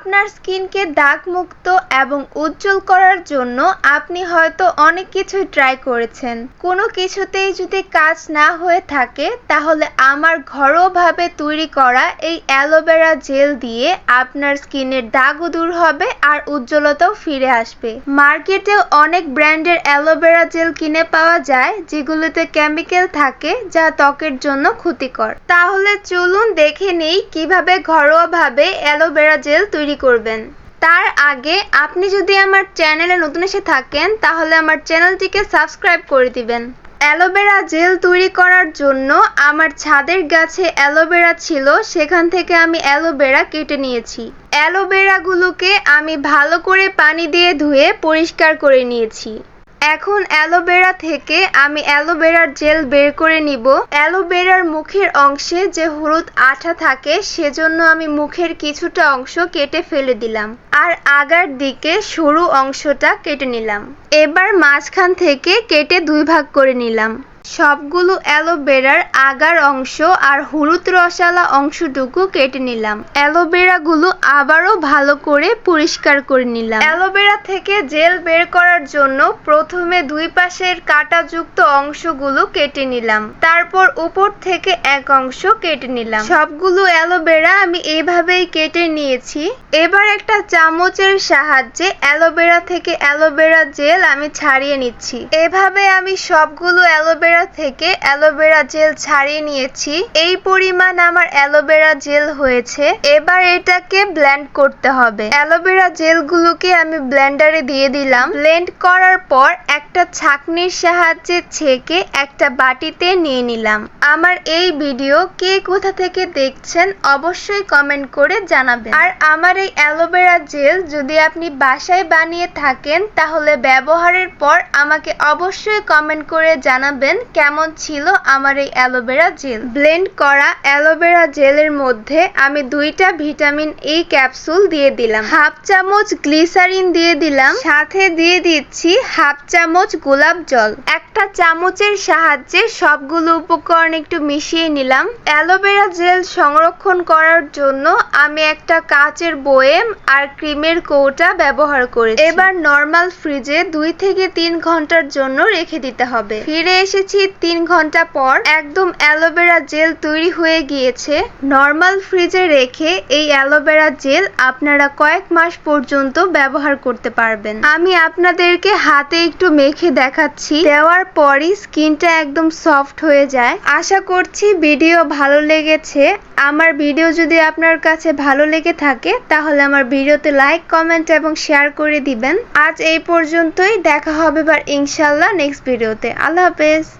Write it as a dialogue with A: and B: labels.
A: আপনার স্কিনকে দাগমুক্ত এবং উজ্জ্বল করার জন্য আপনি হয়তো অনেক কিছুই ট্রাই করেছেন। কোনো কিছুতেই যদি কাজ না হয়ে থাকে, তাহলে আমার ঘরোয়াভাবে তৈরি করা এই অ্যালোভেরা জেল দিয়ে আপনার স্কিনের দাগও দূর হবে আর উজ্জ্বলতাও ফিরে আসবে। মার্কেটে অনেক ব্র্যান্ডের অ্যালোভেরা জেল কিনে পাওয়া যায়, যেগুলোতে কেমিক্যাল থাকে যা ত্বকের জন্য ক্ষতিকর। তাহলে চলুন দেখে নেই কীভাবে ঘরোয়াভাবে অ্যালোভেরা জেল তৈরি করবেন। তার আগে আপনি যদি আমার চ্যানেলে নতুন এসে থাকেন, তাহলে আমার চ্যানেলটিকে সাবস্ক্রাইব করে দিবেন। অ্যালোভেরা জেল তৈরি করার জন্য আমার ছাদের গাছে অ্যালোভেরা ছিল, সেখান থেকে আমি অ্যালোভেরা কেটে নিয়েছি। অ্যালোভেরাগুলোকে আমি ভালো করে পানি দিয়ে ধুয়ে পরিষ্কার করে নিয়েছি। এখন অ্যালোভেরা থেকে আমি অ্যালোভেরার জেল বের করে নিব। অ্যালোভেরার মুখের অংশে যে হলুদ আঠা থাকে, সেজন্য আমি মুখের কিছুটা অংশ কেটে ফেলে দিলাম আর আগার দিকে সরু অংশটা কেটে নিলাম। এবার মাঝখান থেকে কেটে দুই ভাগ করে নিলাম। সবগুলো অ্যালোভেরার আগার অংশ আর হলুদ রসালা অংশটুকু কেটে নিলাম। অ্যালোভেরাগুলো আবারও ভালো করে পরিষ্কার করে নিলাম। অ্যালোভেরা থেকে জেল বের করার জন্য প্রথমে দুই পাশের কাঁটাযুক্ত অংশগুলো কেটে নিলাম। তারপর উপর থেকে এক অংশ কেটে নিলাম। সবগুলো অ্যালোভেরা আমি এইভাবেই কেটে নিয়েছি। এবার একটা চামচের সাহায্যে অ্যালোভেরা থেকে অ্যালোভেরা জেল আমি ছাড়িয়ে নিচ্ছি। এভাবে আমি সবগুলো অ্যালোভেরা থেকে অ্যালোভেরা জেল ছাড়িয়ে নিয়েছি। এই পরিমাণ আমার অ্যালোভেরা জেল হয়েছে। এবার এটাকে ব্লেন্ড করতে হবে। অ্যালোভেরা জেলগুলোকে আমি ব্লেন্ডারে দিয়ে দিলাম। ব্লেন্ড করার পর একটা ছাঁকনির সাহায্যে ছেঁকে একটা বাটিতে নিয়ে নিলাম। আমার এই ভিডিও কে কোথা থেকে দেখছেন অবশ্যই কমেন্ট করে জানাবেন। আর আমার এই অ্যালোভেরা জেল যদি আপনি বাসায় বানিয়ে থাকেন, তাহলে ব্যবহারের পর আমাকে অবশ্যই কমেন্ট করে জানাবেন কেমন ছিল আমার এই অ্যালোভেরা জেল? ব্লেন্ড করা অ্যালোভেরা জেলের মধ্যে আমি দুইটা ভিটামিন এ ক্যাপসুল দিয়ে দিলাম। হাফ চামচ গ্লিসারিন দিয়ে দিলাম। সাথে দিয়ে দিচ্ছি হাফ চামচ গোলাপ জল। একটা চামচের সাহায্যে সবগুলো উপকরণ একটু মিশিয়ে নিলাম। অ্যালোভেরা জেল সংরক্ষণ করার জন্য আমি একটা কাচের বয়েম আর ক্রিমের কৌটা ব্যবহার করেছি। এবার নর্মাল ফ্রিজে দুই থেকে তিন ঘণ্টার জন্য রেখে দিতে হবে। ফিরে এসেছি তিন ঘণ্টা পর। একদম অ্যালোভেরা জেল তৈরি হয়ে গিয়েছে। নর্মাল ফ্রিজে রেখে এই অ্যালোভেরা জেল আপনারা কয়েক মাস পর্যন্ত ব্যবহার করতে পারবেন। আমি আপনাদেরকে হাতে একটু মেখে দেখাচ্ছি। দেওয়ার পরই স্কিনটা একদম সফট হয়ে যায়। আশা করছি ভিডিও ভালো লেগেছে। আমার ভিডিও যদি আপনার কাছে ভালো লেগে থাকে, তাহলে আমার ভিডিওতে লাইক, কমেন্ট এবং শেয়ার করে দিবেন। আজ এই পর্যন্তই। দেখা হবে এবার ইনশাল্লাহ নেক্সট ভিডিওতে। আল্লাহ হাফেজ।